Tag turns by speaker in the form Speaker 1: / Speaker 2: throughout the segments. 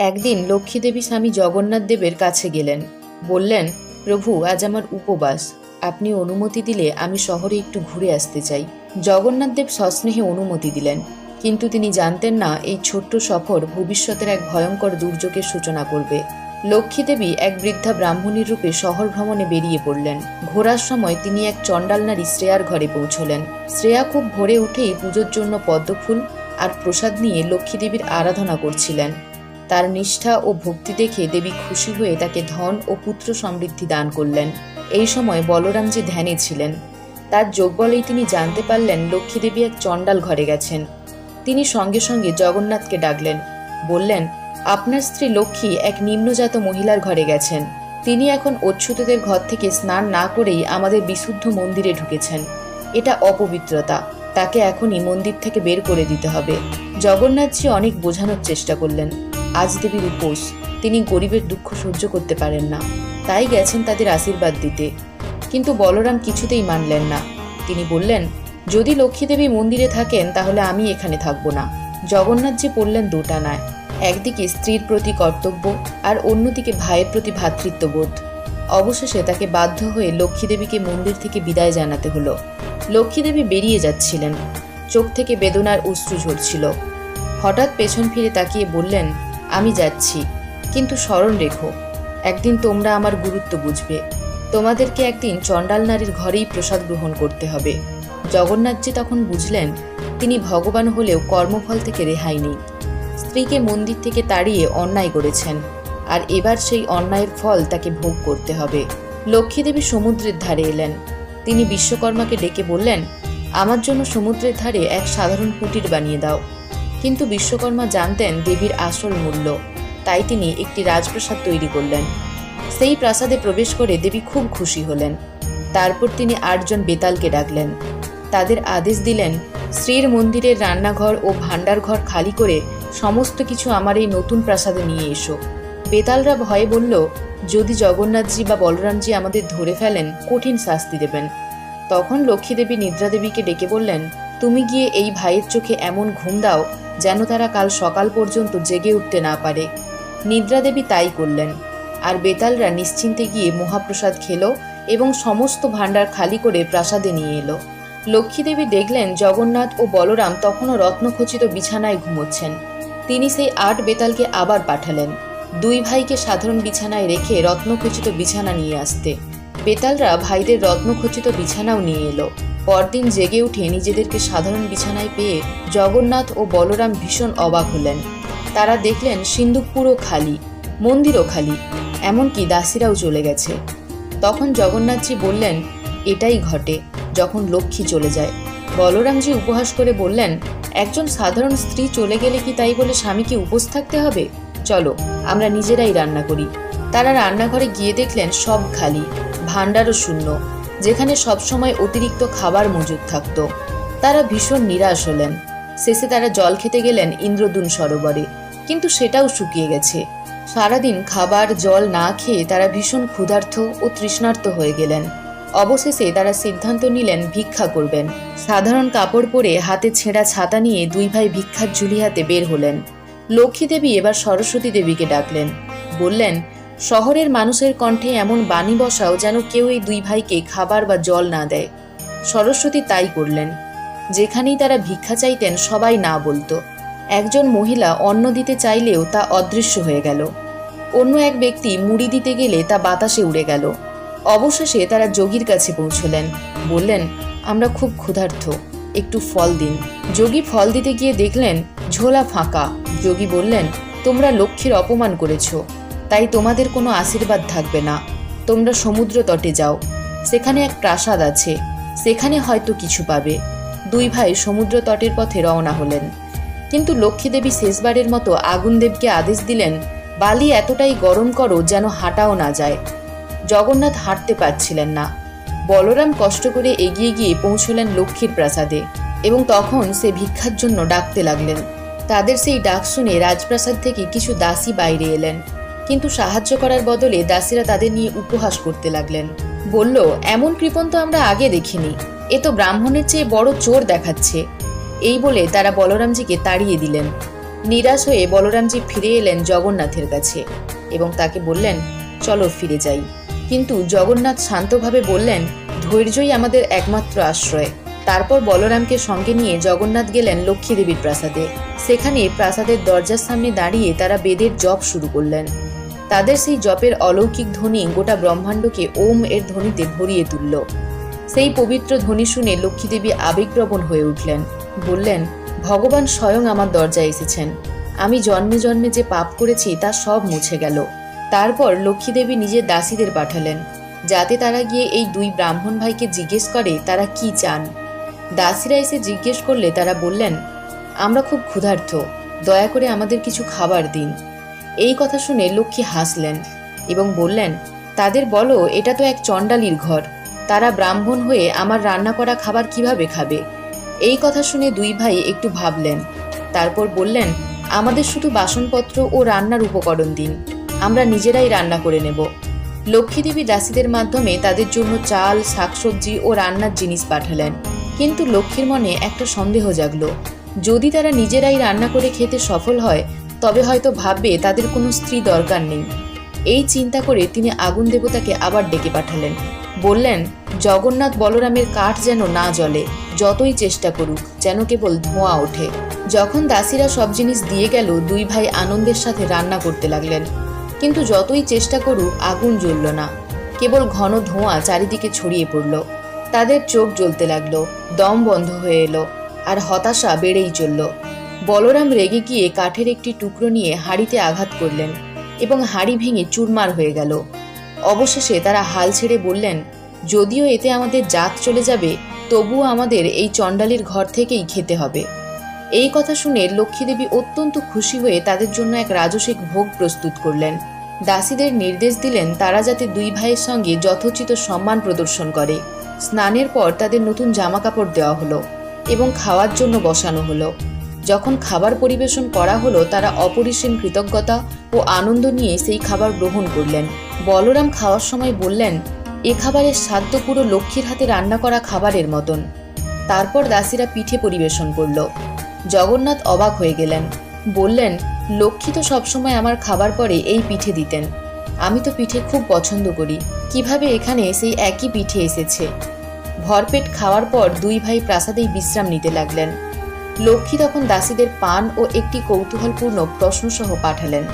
Speaker 1: একদিন লক্ষ্মীদেবী স্বামী জগন্নাথ দেবের কাছে গেলেন। বললেন, প্রভু, আজ আমার উপবাস। আপনি অনুমতি দিলে আমি শহরে একটু ঘুরে আসতে চাই। জগন্নাথ দেব সস্নেহে অনুমতি দিলেন। কিন্তু তিনি জানতেন না, এই ছোট্ট সফর ভবিষ্যতের এক ভয়ঙ্কর দুর্যোগের সূচনা করবে। লক্ষ্মীদেবী এক বৃদ্ধা ব্রাহ্মণীর রূপে শহর ভ্রমণে বেরিয়ে পড়লেন। ঘোরার সময় তিনি এক চণ্ডাল নারী শ্রেয়ার ঘরে পৌঁছলেন। শ্রেয়া খুব ভোরে উঠেই পুজোর জন্য পদ্মফুল আর প্রসাদ নিয়ে লক্ষ্মীদেবীর আরাধনা করছিলেন। তার নিষ্ঠা ও ভক্তি দেখে দেবী খুশি হয়ে তাকে ধন ও পুত্র সমৃদ্ধি দান করলেন। এই সময় বলরামজি ধ্যানে ছিলেন। তার যোগ বলেই তিনি জানতে পারলেন লক্ষ্মী দেবী এক চণ্ডাল ঘরে গেছেন। তিনি সঙ্গে সঙ্গে জগন্নাথকে ডাকলেন, বললেন, আপনার স্ত্রী লক্ষ্মী এক নিম্নজাত মহিলার ঘরে গেছেন। তিনি এখন অচ্যুতদের ঘর থেকে স্নান না করেই আমাদের বিশুদ্ধ মন্দিরে ঢুকেছেন। এটা অপবিত্রতা। তাকে এখনই মন্দির থেকে বের করে দিতে হবে। জগন্নাথজি অনেক বোঝানোর চেষ্টা করলেন। আজ দেবীর উপোস। তিনি গরিবের দুঃখ সহ্য করতে পারেন না। তাই গেছেন তাদের আশীর্বাদ দিতে। কিন্তু বলরাম কিছুতেই মানলেন না। তিনি বললেন, যদি লক্ষ্মী দেবী মন্দিরে থাকেন, তাহলে আমি এখানে থাকব না। জগন্নাথ জগন্নাথজি পড়লেন দোটানায়। একদিকে স্ত্রীর প্রতি কর্তব্য, আর অন্যদিকে ভাইয়ের প্রতি ভ্রাতৃত্ববোধ অবশেষে তাকে বাধ্য হয়ে লক্ষ্মী দেবীকে মন্দির থেকে বিদায় জানাতে হলো। লক্ষ্মী দেবী বেরিয়ে যাচ্ছিলেন। চোখ থেকে বেদনার অশ্রু ঝরছিল। হঠাৎ পেছন ফিরে তাকিয়ে বললেন আমি যাচ্ছি। কিন্তু স্মরণ রেখো, একদিন তোমরা আমার গুরুত্ব বুঝবে। তোমাদেরকে একদিন চণ্ডাল নারীর ঘরেই প্রসাদ গ্রহণ করতে হবে। জগন্নাথজি তখন বুঝলেন, তিনি ভগবান হলেও কর্মফল থেকে রেহাই নেই। স্ত্রীকে মন্দির থেকে তাড়িয়ে অন্যায় করেছেন, আর এবার সেই অন্যায়ের ফল তাকে ভোগ করতে হবে। লক্ষ্মীদেবী সমুদ্রের ধারে এলেন। তিনি বিশ্বকর্মাকে ডেকে বললেন, আমার জন্য সমুদ্রের ধারে এক সাধারণ কুটির বানিয়ে দাও। কিন্তু বিশ্বকর্মা জানতেন দেবীর আসল মূল্য। তাই তিনি একটি রাজপ্রাসাদ তৈরি করলেন। সেই প্রাসাদে প্রবেশ করে দেবী খুব খুশি হলেন। তারপর তিনি আটজন বেতালকে ডাকলেন। তাদের আদেশ দিলেন, শ্রীর মন্দিরের রান্নাঘর ও ভাণ্ডার ঘর খালি করে সমস্ত কিছু আমার এই নতুন প্রাসাদে নিয়ে এসো। বেতালরা ভয়ে বলল, যদি জগন্নাথজি বা বলরামজি আমাদের ধরে ফেলেন, কঠিন শাস্তি দেবেন। তখন লক্ষ্মীদেবী নিদ্রাদেবীকে ডেকে বললেন, তুমি গিয়ে এই ভাইয়ের চোখে এমন ঘুম দাও যেন তারা কাল সকাল পর্যন্ত জেগে উঠতে না পারে। নিদ্রাদেবী তাই করলেন। আর বেতালরা নিশ্চিন্তে গিয়ে মহাপ্রসাদ খেলো এবং সমস্ত ভাণ্ডার খালি করে প্রাসাদে নিয়ে এলো। লক্ষ্মীদেবী দেখলেন জগন্নাথ ও বলরাম তখনও রত্নখচিত বিছানায় ঘুমোচ্ছেন। তিনি সেই আট বেতালকে আবার পাঠালেন। দুই ভাইকে সাধারণ বিছানায় রেখে রত্নখচিত বিছানা নিয়ে আসতে। বেতালরা ভাইদের রত্নখচিত বিছানাও নিয়ে এলো। পরদিন জেগে উঠে নিজেদেরকে সাধারণ বিছানায় পেয়ে জগন্নাথ ও বলরাম ভীষণ অবাক হলেন। তারা দেখলেন সিন্দুক পুরো খালি, মন্দিরও খালি, এমনকি দাসীরাও চলে গেছে। তখন জগন্নাথজি বললেন, এটাই ঘটে যখন লক্ষ্মী চলে যায়। বলরামজি উপহাস করে বললেন, একজন সাধারণ স্ত্রী চলে গেলে কি তাই বলে স্বামীকে উপোস থাকতে হবে? চলো, আমরা নিজেরাই রান্না করি। তারা রান্নাঘরে গিয়ে দেখলেন সব খালি, ভাণ্ডারও শূন্য। যেখানে সবসময় অতিরিক্ত খাবার মজুদ থাকত। তারা ভীষণ নিরাশ হলেন। শেষে তারা জল খেতে গেলেন ইন্দ্রদুন সরোবরে। কিন্তু সেটাও শুকিয়ে গেছে। সারাদিন খাবার, জল না খেয়ে তারা ভীষণ ক্ষুধার্ত ও তৃষ্ণার্ত হয়ে গেলেন। অবশেষে তারা সিদ্ধান্ত নিলেন ভিক্ষা করবেন। সাধারণ কাপড় পরে হাতে ছেঁড়া ছাতা নিয়ে দুই ভাই ভিক্ষার ঝুলি হাতে বের হলেন। লক্ষ্মী দেবী এবার সরস্বতী দেবীকে ডাকলেন। বললেন শহরের মানুষের কণ্ঠে এমন বাণী বসাও যেন কেউ এই দুই ভাইকে খাবার বা জল না দেয়। সরস্বতী তাই করলেন। যেখানেই তারা ভিক্ষা চাইতেন, সবাই না বলতো। একজন মহিলা অন্ন দিতে চাইলেও তা অদৃশ্য হয়ে গেল। অন্য এক ব্যক্তি মুড়ি দিতে গেলে তা বাতাসে উড়ে গেল। অবশেষে তারা যোগীর কাছে পৌঁছলেন। বললেন, আমরা খুব ক্ষুধার্ত, একটু ফল দিন। যোগী ফল দিতে গিয়ে দেখলেন, ঝোলা ফাঁকা। যোগী বললেন, তোমরা লক্ষ্মীর অপমান করেছ। তাই তোমাদের কোনো আশীর্বাদ থাকবে না। তোমরা সমুদ্র তটে যাও। সেখানে এক প্রাসাদ আছে। সেখানে হয়তো কিছু পাবে। দুই ভাই সমুদ্র তটের পথে রওনা হলেন। কিন্তু লক্ষ্মীদেবী শেষবারের মতো আগুনদেবকে আদেশ দিলেন, বালি এতটাই গরম করো যেন হাঁটাও না যায়। জগন্নাথ হাঁটতে পারছিলেন না। বলরাম কষ্ট করে এগিয়ে গিয়ে পৌঁছলেন লক্ষ্মীর প্রাসাদে এবং তখন সে ভিক্ষার জন্য ডাকতে লাগলেন। তাদের সেই ডাক শুনে রাজপ্রাসাদ থেকে কিছু দাসী বাইরে এলেন। কিন্তু সাহায্য করার বদলে দাসীরা তাদের নিয়ে উপহাস করতে লাগলেন। বলল, এমন কৃপণ তো আমরা আগে দেখিনি। এ তো ব্রাহ্মণের চেয়ে বড় চোর দেখাচ্ছে। এই বলে তারা বলরামজিকে তাড়িয়ে দিলেন। নিরাশ হয়ে বলরামজি ফিরে এলেন জগন্নাথের কাছে এবং তাকে বললেন, চলো ফিরে যাই। কিন্তু জগন্নাথ শান্তভাবে বললেন, ধৈর্যই আমাদের একমাত্র আশ্রয়। তারপর বলরামকে সঙ্গে নিয়ে জগন্নাথ গেলেন লক্ষ্মী দেবীর প্রাসাদে। সেখানে প্রাসাদের দরজার সামনে দাঁড়িয়ে তারা বেদের জপ শুরু করলেন। তাদের সেই জপের অলৌকিক ধ্বনি গোটা ব্রহ্মাণ্ডকে ওম এর ধ্বনিতে ভরিয়ে তুলল। সেই পবিত্র ধ্বনি শুনে লক্ষ্মীদেবী আবেগপ্রবণ হয়ে উঠলেন। বললেন, ভগবান স্বয়ং আমার দরজায় এসেছেন। আমি জন্মে জন্মে যে পাপ করেছি তা সব মুছে গেল। তারপর লক্ষ্মীদেবী নিজের দাসীদের পাঠালেন, যাতে তারা গিয়ে এই দুই ব্রাহ্মণ ভাইকে জিজ্ঞেস করে তারা কি চান। দাসীরা এসে জিজ্ঞেস করলে তারা বললেন, আমরা খুব ক্ষুধার্ত, দয়া করে আমাদের কিছু খাবার দিন। এই কথা শুনে লক্ষ্মী হাসলেন এবং বললেন, তাদের বলো, এটা তো এক চণ্ডালির ঘর। তারা ব্রাহ্মণ হয়ে আমার রান্না করা খাবার কীভাবে খাবে? এই কথা শুনে দুই ভাই একটু ভাবলেন। তারপর বললেন, আমাদের শুধু বাসনপত্র ও রান্নার উপকরণ দিন। আমরা নিজেরাই রান্না করে নেব। লক্ষ্মীদেবী দাসীদের মাধ্যমে তাদের জন্য চাল, শাকসবজি ও রান্নার জিনিস পাঠালেন। কিন্তু লক্ষ্মীর মনে একটা সন্দেহ জাগলো। যদি তারা নিজেরাই রান্না করে খেতে সফল হয় তবে হয়তো ভাববে তাদের কোনো স্ত্রী দরকার নেই। এই চিন্তা করে তিনি আগুন দেবতাকে আবার ডেকে পাঠালেন। বললেন, জগন্নাথ বলরামের কাঠ যেন না জ্বলে, যতই চেষ্টা করুক, যেন কেবল ধোঁয়া ওঠে। যখন দাসীরা সব জিনিস দিয়ে গেল, দুই ভাই আনন্দের সাথে রান্না করতে লাগলেন। কিন্তু যতই চেষ্টা করুক, আগুন জ্বলল না। কেবল ঘন ধোঁয়া চারিদিকে ছড়িয়ে পড়ল। তাদের চোখ জ্বলতে লাগল, দম বন্ধ হয়ে এলো, আর হতাশা বেড়েই চলল। বলরাম রেগে গিয়ে কাঠের একটি টুকরো নিয়ে হাড়িতে আঘাত করলেন এবং হাড়ি ভেঙে চুরমার হয়ে গেল। অবশেষে তারা হাল ছেড়ে বললেন, যদিও এতে আমাদের জাত চলে যাবে, তবুও আমাদের এই চণ্ডালির ঘর থেকেই খেতে হবে। এই কথা শুনে লক্ষ্মীদেবী অত্যন্ত খুশি হয়ে তাদের জন্য এক রাজসিক ভোগ প্রস্তুত করলেন। দাসীদের নির্দেশ দিলেন তারা যাতে দুই ভাইয়ের সঙ্গে যথোচিত সম্মান প্রদর্শন করে। স্নানের পর তাদের নতুন জামা কাপড় দেওয়া হলো এবং খাওয়ার জন্য বসানো হলো। যখন খাবার পরিবেশন করা হলো, তারা অপরিসীম কৃতজ্ঞতা ও আনন্দ নিয়ে সেই খাবার গ্রহণ করলেন। বলরাম খাওয়ার সময় বললেন, এ খাবারের স্বাদ পুরো লক্ষ্মীর হাতে রান্না করা খাবারের মতন। তারপর দাসীরা পিঠে পরিবেশন করল। জগন্নাথ অবাক হয়ে গেলেন। বললেন, লক্ষ্মী তো সবসময় আমার খাবার পরে এই পিঠে দিতেন। আমি তো পিঠে খুব পছন্দ করি। কীভাবে এখানে সেই একই পিঠে এসেছে? ভরপেট খাওয়ার পর দুই ভাই প্রাসাদেই বিশ্রাম নিতে লাগলেন। লক্ষ্মী তখন দাসীদের পান ও একটি কৌতূহলপূর্ণ প্রশ্নসহ পাঠালেন।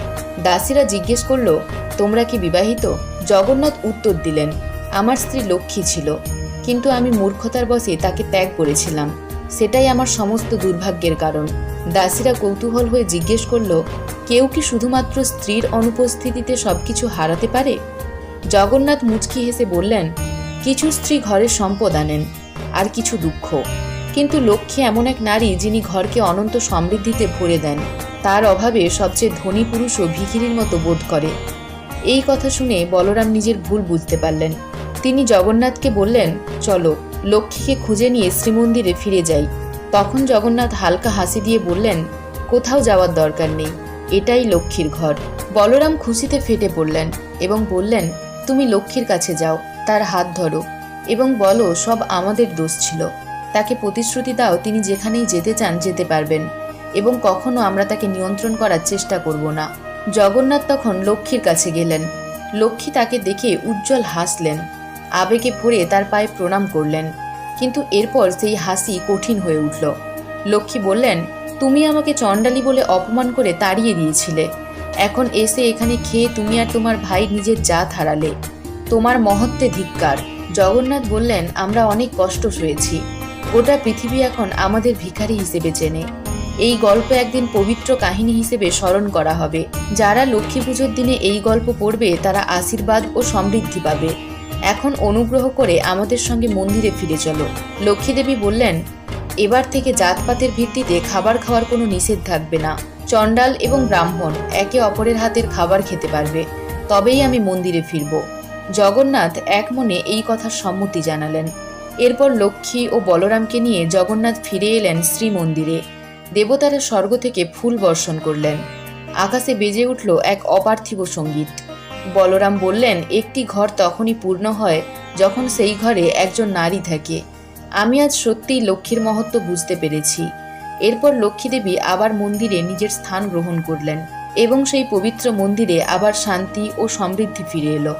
Speaker 1: দাসীরা জিজ্ঞেস করল, তোমরা কি বিবাহিত? জগন্নাথ উত্তর দিলেন, আমার স্ত্রী লক্ষ্মী ছিল, কিন্তু আমি মূর্খতার বসে তাকে ত্যাগ করেছিলাম। সেটাই আমার সমস্ত দুর্ভাগ্যের কারণ। দাসীরা কৌতূহল হয়ে জিজ্ঞেস করল, কেউ কি শুধুমাত্র স্ত্রীর অনুপস্থিতিতে সবকিছু হারাতে পারে? জগন্নাথ মুচকি হেসে বললেন, কিছু স্ত্রী ঘরের সম্পদ আনেন, আর কিছু দুঃখ। কিন্তু লক্ষ্মী এমন এক নারী যিনি ঘরকে অনন্ত সমৃদ্ধিতে ভরে দেন। তার অভাবে সবচেয়ে ধনী পুরুষও ভিখিরির মতো বোধ করে। এই কথা শুনে বলরাম নিজের ভুল বুঝতে পারলেন। তিনি জগন্নাথকে বললেন, চলো, লক্ষ্মীকে খুঁজে নিয়ে শ্রীমন্দিরে ফিরে যাই। তখন জগন্নাথ হালকা হাসি দিয়ে বললেন, কোথাও যাওয়ার দরকার নেই, এটাই লক্ষ্মীর ঘর। বলরাম খুশিতে ফেটে পড়লেন এবং বললেন, তুমি লক্ষ্মীর কাছে যাও, তার হাত ধরো এবং বলো, সব আমাদের দোষ ছিল। তাকে প্রতিশ্রুতি দাও, তিনি যেখানেই যেতে চান যেতে পারবেন। এবং কখনো আমরা তাকে নিয়ন্ত্রণ করার চেষ্টা করব না। জগন্নাথ তখন লক্ষ্মীর কাছে গেলেন। লক্ষ্মী তাকে দেখে উজ্জ্বল হাসলেন। আবেগে ভরে তার পায়ে প্রণাম করলেন। কিন্তু এরপর সেই হাসি কঠিন হয়ে উঠল। লক্ষ্মী বললেন, তুমি আমাকে চণ্ডালি বলে অপমান করে তাড়িয়ে দিয়েছিলে। এখন এসে এখানে খেয়ে তুমি আর তোমার ভাই নিজের জাত হারালে। তোমার মহত্বে ধিক্কার। জগন্নাথ বললেন, আমরা অনেক কষ্ট সয়েছি। গোটা পৃথিবী এখন আমাদের ভিখারি হিসেবে চেনে। এই গল্প একদিন পবিত্র কাহিনী হিসেবে স্মরণ করা হবে। যারা লক্ষ্মী পুজোর দিনে এই গল্প পড়বে, তারা আশীর্বাদ ও সমৃদ্ধি পাবে। এখন অনুগ্রহ করে আমাদের সঙ্গে মন্দিরে ফিরে চলো। লক্ষ্মীদেবী বললেন, এবার থেকে জাতপাতের ভিত্তিতে খাবার খাওয়ার কোনো নিষেধ থাকবে না। চণ্ডাল এবং ব্রাহ্মণ একে অপরের হাতের খাবার খেতে পারবে। তবেই আমি মন্দিরে ফিরব। জগন্নাথ এক মনে এই কথার সম্মতি জানালেন। এরপর লক্ষ্মী ও বলরামকে নিয়ে জগন্নাথ ফিরে এলেন শ্রীমন্দিরে। দেবতারা স্বর্গ থেকে ফুল বর্ষণ করলেন। আকাশে বেজে উঠল এক অপার্থিব সংগীত। বলরাম বললেন, একটি ঘর তখনই পূর্ণ হয় যখন সেই ঘরে একজন নারী থাকে। আমি আজ সত্যিই লক্ষ্মীর মহত্ব বুঝতে পেরেছি। এরপর লক্ষ্মীদেবী আবার মন্দিরে নিজের স্থান গ্রহণ করলেন এবং সেই পবিত্র মন্দিরে আবার শান্তি ও সমৃদ্ধি ফিরে এলো।